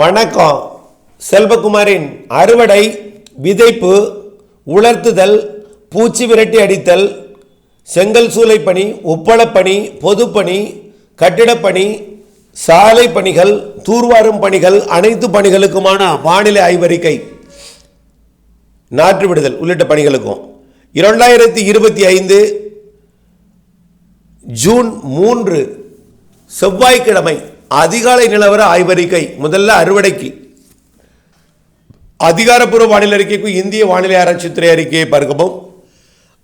வணக்கம். செல்வகுமாரின் அறுவடை விதைப்பு உலர்த்துதல் பூச்சி விரட்டி அடித்தல் செங்கல் சூளை பணி உப்பளப்பணி பொதுப்பணி கட்டிடப்பணி சாலை பணிகள் தூர்வாரும் பணிகள் அனைத்து பணிகளுக்குமான வானிலை ஆய்வறிக்கை நாற்று விடுதல் உள்ளிட்ட பணிகளுக்கும். இரண்டாயிரத்தி இருபத்தி ஐந்து ஜூன் மூன்று செவ்வாய்க்கிழமை அதிகாலை நிலவர ஆய்வறிக்கை. முதல்ல அறுவடைக்கு. அதிகாரப்பூர்வ வானிலை அறிக்கைக்கும் இந்திய வானிலை ஆராய்ச்சித்துறை அறிக்கையை பார்க்கவும்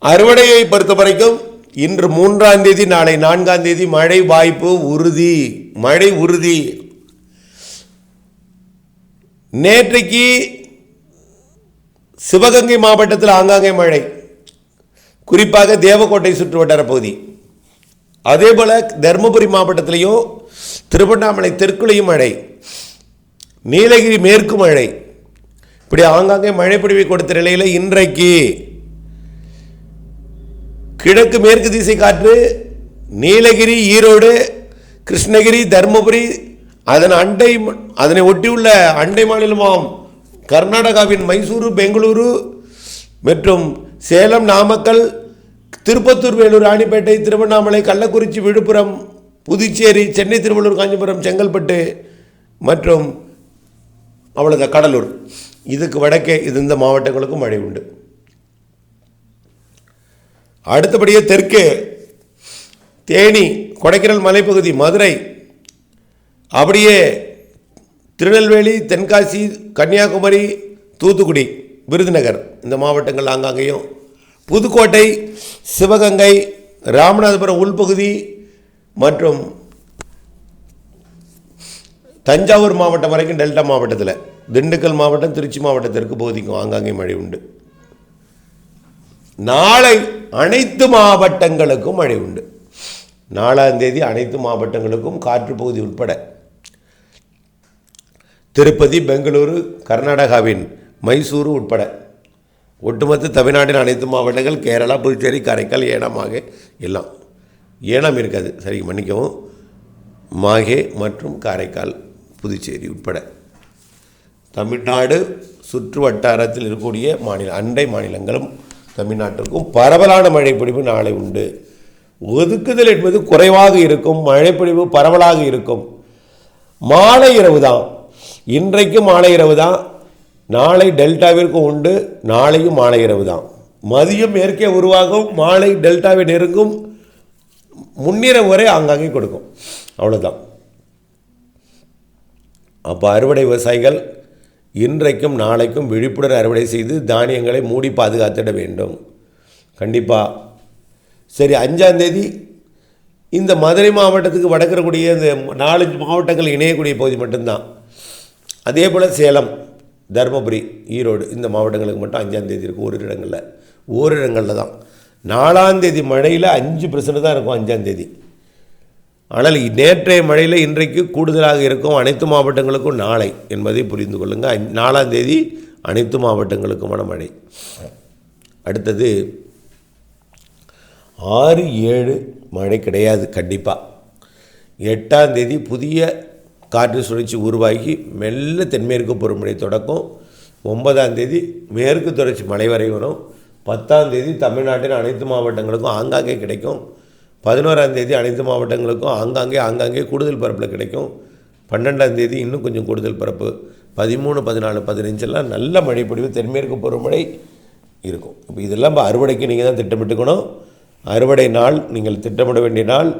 அறுவடையை பொறுத்த வரைக்கும் இன்று மூன்றாம் தேதி நாளை நான்காம் தேதி மழை வாய்ப்பு உறுதி. மழை உறுதி. நேற்றைக்கு சிவகங்கை மாவட்டத்தில் ஆங்காங்கே மழை. குறிப்பாக தேவக்கோட்டை சுற்று வட்டார பகுதி. அதே போல் தருமபுரி மாவட்டத்திலையும் திருவண்ணாமலை தெற்குலையும் மழை நீலகிரி மேற்கு மழை. இப்படி ஆங்காங்கே மழை பொழிவை கொடுத்த நிலையில் இன்றைக்கு கிழக்கு மேற்கு திசை காற்று நீலகிரி ஈரோடு கிருஷ்ணகிரி தருமபுரி அதன் அண்டை அதனை ஒட்டியுள்ள அண்டை மாநிலமாம் கர்நாடகாவின் மைசூரு பெங்களூரு மற்றும் சேலம் நாமக்கல் திருப்பத்தூர் வேலூர் ராணிப்பேட்டை திருவண்ணாமலை கள்ளக்குறிச்சி விழுப்புரம் புதுச்சேரி சென்னை திருவள்ளூர் காஞ்சிபுரம் செங்கல்பட்டு மற்றும் அவ்வளோதான் கடலூர். இதுக்கு வடக்கே இது இந்த மாவட்டங்களுக்கும் மழை உண்டு. அடுத்தபடியே தெற்கே தேனி கொடைக்கானல் மலைப்பகுதி மதுரை. அப்படியே திருநெல்வேலி தென்காசி கன்னியாகுமரி தூத்துக்குடி விருதுநகர் இந்த மாவட்டங்கள் ஆங்காங்கேயும். புதுக்கோட்டை சிவகங்கை ராமநாதபுரம் உள்பகுதி மற்றும் தஞ்சாவூர் மாவட்டம் வரைக்கும் டெல்டா மாவட்டத்தில் திண்டுக்கல் மாவட்டம் திருச்சி மாவட்டத்திற்கு போதிக்கும் ஆங்காங்கே மழை உண்டு. நாளை அனைத்து மாவட்டங்களுக்கும் மழை உண்டு. நாலாம் தேதி அனைத்து மாவட்டங்களுக்கும் காற்று பகுதி உட்பட திருப்பதி பெங்களூரு கர்நாடகாவின் மைசூரு உட்பட ஒட்டுமொத்த தமிழ்நாட்டின் அனைத்து மாவட்டங்கள் கேரளா புதுச்சேரி காரைக்கால் ஏனாமாக எல்லாம். ஏனாம் இருக்காது. சரி மன்னிக்கவும். மாஹே மற்றும் காரைக்கால் புதுச்சேரி உட்பட. தமிழ்நாடு சுற்று வட்டாரத்தில் இருக்கக்கூடிய மாநில அண்டை மாநிலங்களும் தமிழ்நாட்டிற்கும் பரவலான மழைப்பொழிவு நாளை உண்டு. ஒதுக்குதல் என்பது குறைவாக இருக்கும் மழைப்பொழிவு பரவலாக இருக்கும். மாலை இரவு தான் இன்றைக்கும் மாலை இரவு தான் நாளை டெல்டாவிற்கும் உண்டு நாளையும் மாலை இரவு தான் மதியம் மேற்கே உருவாகும் மாலை டெல்டாவை நெருங்கும் முன்னிரவு வரை ஆங்காங்கே கொடுக்கும். அவ்வளோதான் அப்போ அறுவடை விவசாயிகள் இன்றைக்கும் நாளைக்கும் விழிப்புடன் அறுவடை செய்து தானியங்களை மூடி பாதுகாத்திட வேண்டும். கண்டிப்பாக சரி அஞ்சாந்தேதி இந்த மதுரை மாவட்டத்துக்கு வடக்கிறக்கூடிய இந்த நாலஞ்சு மாவட்டங்கள் இணையக்கூடிய பகுதி மட்டும்தான். அதே போல் சேலம் தருமபுரி ஈரோடு இந்த மாவட்டங்களுக்கு மட்டும் அஞ்சாந்தேதி இருக்குது ஓரிரு இடங்களில். ஓரிடங்களில் தான். நாலாந்தேதி மழையில் அஞ்சு பர்சன்ட் தான் இருக்கும் அஞ்சாந்தேதி ஆனால் நேற்றைய மழையில் இன்றைக்கு கூடுதலாக இருக்கும் அனைத்து மாவட்டங்களுக்கும் நாளை என்பதை புரிந்து கொள்ளுங்கள் அஞ்- நாலாந்தேதி அனைத்து மாவட்டங்களுக்குமான மழை. அடுத்தது ஆறு ஏழு மழை கிடையாது கண்டிப்பாக எட்டாம் தேதி புதிய காற்று சுழற்சி உருவாகி மெல்ல தென்மேற்கு பருவமழை தொடக்கம். ஒன்பதாம் தேதி மேற்கு தொடர்ச்சி மழை வரை வரும். பத்தாம் தேதி தமிழ்நாட்டின் அனைத்து மாவட்டங்களுக்கும் ஆங்காங்கே கிடைக்கும். பதினோராம் தேதி அனைத்து மாவட்டங்களுக்கும் ஆங்காங்கே ஆங்காங்கே கூடுதல் பரப்பில் கிடைக்கும். பன்னெண்டாம் தேதி இன்னும் கொஞ்சம் கூடுதல் பரப்பு. பதிமூணு பதினாலு பதினஞ்செல்லாம் நல்ல மழை பொழிவு தென்மேற்கு பருவமழை இருக்கும். இப்போ இதெல்லாம் இப்போ அறுவடைக்கு நீங்கள் தான் திட்டமிட்டுக்கணும். அறுவடை நாள் நீங்கள் திட்டமிட வேண்டிய நாள்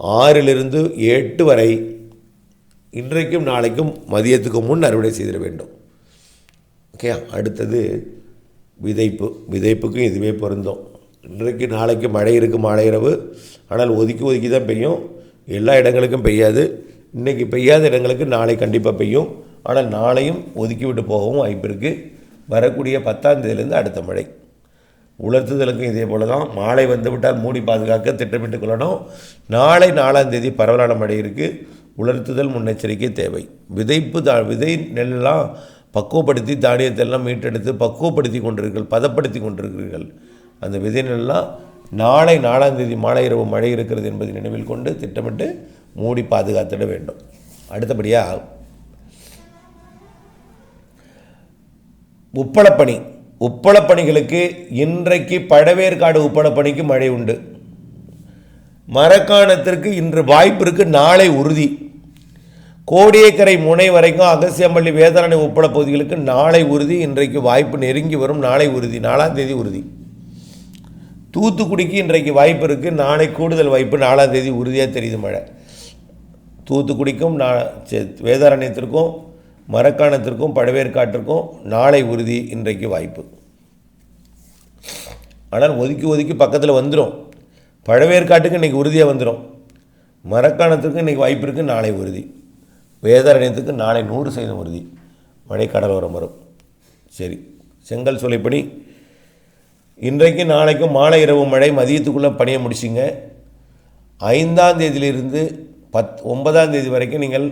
ஆறிலிருந்து எட்டு வரை இன்றைக்கும் நாளைக்கும் மதியத்துக்கு முன் அறுவடை செய்திட வேண்டும். ஓகே அடுத்தது விதைப்பு விதைப்புக்கும் இதுவே பொருந்தும். இன்றைக்கு நாளைக்கு மழை இருக்குது மாலை இரவு ஆனால் ஒதுக்கி ஒதுக்கி தான் பெய்யும். எல்லா இடங்களுக்கும் பெய்யாது. இன்றைக்கி பெய்யாத இடங்களுக்கு நாளை கண்டிப்பாக பெய்யும். ஆனால் நாளையும் ஒதுக்கி விட்டு போகவும் வாய்ப்பு இருக்குது வரக்கூடிய பத்தாம் தேதியிலேருந்து அடுத்த மழை. உலர்த்துதலுக்கும் இதே போல தான் மாலை வந்துவிட்டால் மூடி பாதுகாக்க திட்டமிட்டு கொள்ளணும். நாளை நாலாம் தேதி பரவலான மழை இருக்குது உலர்த்துதல் முன்னெச்சரிக்கை தேவை. விதைப்பு தா விதை நெல்லாம் பக்குவப்படுத்தி தானியத்தெல்லாம் மீட்டெடுத்து பக்குவப்படுத்தி கொண்டிருக்கிறீர்கள் பதப்படுத்தி கொண்டிருக்கிறீர்கள். அந்த விதைகளெல்லாம் நாளை நாலாம் தேதி மாலை இரவு மழை இருக்கிறது என்பதை நினைவில் கொண்டு திட்டமிட்டு மூடி பாதுகாத்திட வேண்டும். அடுத்தபடியாக உப்பளப்பணி. உப்பளப்பணிகளுக்கு இன்றைக்கு பழவேற்காடு உப்பளப்பணிக்கு மழை உண்டு. மரக்காணத்திற்கு இன்று வாய்ப்பு இருக்குது நாளை உறுதி. கோடியக்கரை முனை வரைக்கும் அகசியம்பள்ளி வேதாரணை உப்பள பகுதிகளுக்கு நாளை உறுதி இன்றைக்கு வாய்ப்பு நெருங்கி வரும் நாளை உறுதி நாலாம் தேதி உறுதி. தூத்துக்குடிக்கு இன்றைக்கு வாய்ப்பு இருக்குது நாளை கூடுதல் வாய்ப்பு நாலாம் தேதி உறுதியாக தெரியுது மழை. தூத்துக்குடிக்கும் நா வேதாரண்யத்திற்கும் மரக்காணத்திற்கும் பழவேற்காட்டிற்கும் நாளை உறுதி இன்றைக்கு வாய்ப்பு. ஆனால் ஒதுக்கி ஒதுக்கி பக்கத்தில் வந்துடும் பழவேற்காட்டுக்கு இன்றைக்கி உறுதியாக வந்துடும் மரக்காணத்துக்கு இன்றைக்கி வாய்ப்பு இருக்குது நாளை உறுதி. வேதாரண்யத்துக்கு நாளை நூறு சதவீதம் உறுதி மழை கடலோரம் வரும். சரி செங்கல் சொல்லிப்படி இன்றைக்கு நாளைக்கும் மாலை இரவு மழை மதியத்துக்குள்ளே பணியை முடிச்சிங்க. ஐந்தாம் தேதியிலிருந்து பத் ஒன்பதாம் தேதி வரைக்கும் நீங்கள்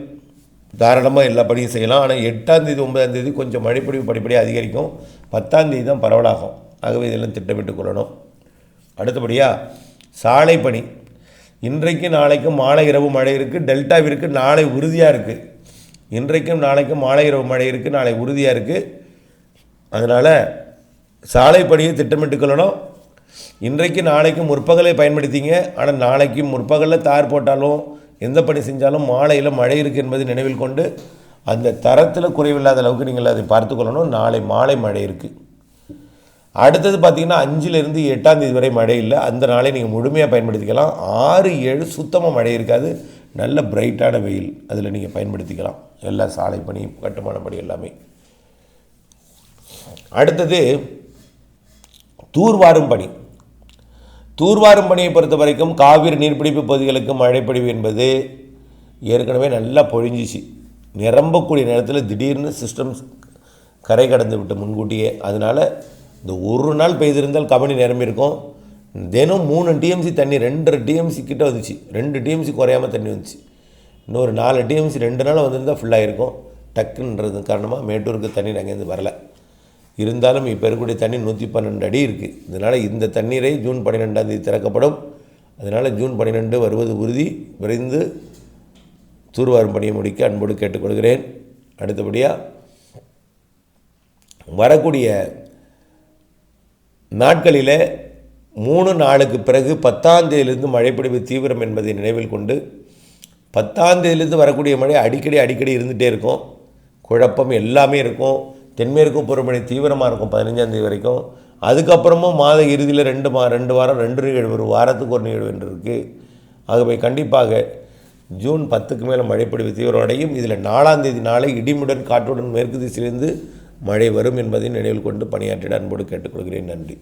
தாராளமாக எல்லா பணியும் செய்யலாம். ஆனால் எட்டாம் தேதி ஒன்பதாம் தேதி கொஞ்சம் மழைப்பொழிவு படிப்படியாக அதிகரிக்கும். பத்தாம் தேதி தான் பரவலாகும். ஆகவே இதெல்லாம் திட்டமிட்டு கொள்ளணும். அடுத்தபடியாக சாலை பணி. இன்றைக்கு நாளைக்கும் மாலை இரவு மழை இருக்குது டெல்டாவிற்கு நாளை உறுதியாக இருக்குது இன்றைக்கும் நாளைக்கும் மாலை இரவு மழை இருக்குது நாளை உறுதியாக இருக்குது அதனால் சாலை பணியை திட்டமிட்டு கொள்ளணும். இன்றைக்கு நாளைக்கும் முற்பகலை பயன்படுத்திங்க. ஆனால் நாளைக்கு முற்பகலில் தார் போட்டாலும் எந்த பணி செஞ்சாலும் மாலையில் மழை இருக்குது என்பதை நினைவில் கொண்டு அந்த தரத்தில் குறைவில்லாத அளவுக்கு நீங்கள் அதை பார்த்துக்கொள்ளணும் நாளை மாலை மழை இருக்குது அடுத்தது பார்த்தீங்கன்னா அஞ்சிலிருந்து எட்டாம் தேதி வரை மழை இல்லை. அந்த நாளை நீங்கள் முழுமையாக பயன்படுத்திக்கலாம். ஆறு ஏழு சுத்தமாக மழை இருக்காது. நல்ல பிரைட்டான வெயில் அதில் நீங்கள் பயன்படுத்திக்கலாம். எல்லா சாலை பணி கட்டுமான பணி எல்லாமே. அடுத்தது தூர்வாரும் பணி. தூர்வாரும் பணியை பொறுத்த வரைக்கும் காவிரி நீர்பிடிப்பு பகுதிகளுக்கு மழைப்பொழிவு என்பது ஏற்கனவே நல்லா பொழிஞ்சிச்சு. நிரம்பக்கூடிய நேரத்தில் திடீர்னு சிஸ்டம்ஸ் கரை கடந்து விட்டு முன்கூட்டியே. அதனால் இந்த ஒரு நாள் பெய்திருந்தால் கபடி நிரம்பி இருக்கும். தினம் மூணு டிஎம்சி தண்ணி ரெண்டரை டிஎம்சி கிட்ட வந்துச்சு. ரெண்டு டிஎம்சி குறையாம தண்ணி வந்துச்சு. இன்னொரு நாலு டிஎம்சி ரெண்டு நாள் வந்திருந்தால் ஃபுல்லாக இருக்கும் டக்குன்றது காரணமாக மேட்டூருக்கு தண்ணி அங்கேருந்து வரல. இருந்தாலும் இப்போ இருக்கக்கூடிய தண்ணி நூற்றி பன்னெண்டு அடி இருக்குது இதனால் இந்த தண்ணீரை ஜூன் பன்னிரெண்டாம் தேதி திறக்கப்படும். அதனால் ஜூன் பன்னிரெண்டு வருவது உறுதி. விரைந்து தூர்வாரும் பணியை முடிக்க அன்போடு கேட்டுக்கொள்கிறேன். அடுத்தபடியாக வரக்கூடிய நாட்களில் மூணு நாளுக்கு பிறகு பத்தாந்தேதியிலிருந்து மழைப்பிடிவு தீவிரம் என்பதை நினைவில் கொண்டு பத்தாந்தேதியிலிருந்து வரக்கூடிய மழை அடிக்கடி அடிக்கடி இருந்துகிட்டே இருக்கும். குழப்பம் எல்லாமே இருக்கும். தென்மேற்கும் பருவமழை தீவிரமாக இருக்கும் பதினஞ்சாந்தேதி வரைக்கும். அதுக்கப்புறமும் மாத இறுதியில் ரெண்டு மா ரெண்டு வாரம் ரெண்டு நிகழ்வு ஒரு வாரத்துக்கு ஒரு நிகழ்வு என்று இருக்குது ஆகவே கண்டிப்பாக ஜூன் பத்துக்கு மேலே தீவிரம் அடையும். இதில் நாலாம் தேதி நாளை இடிமுடன் காற்றுடன் மேற்கு திசையிலிருந்து மழை வரும் என்பதை நினைவில் கொண்டு பணியாற்றிட அன்போடு கேட்டுக்கொள்கிறேன். நன்றி.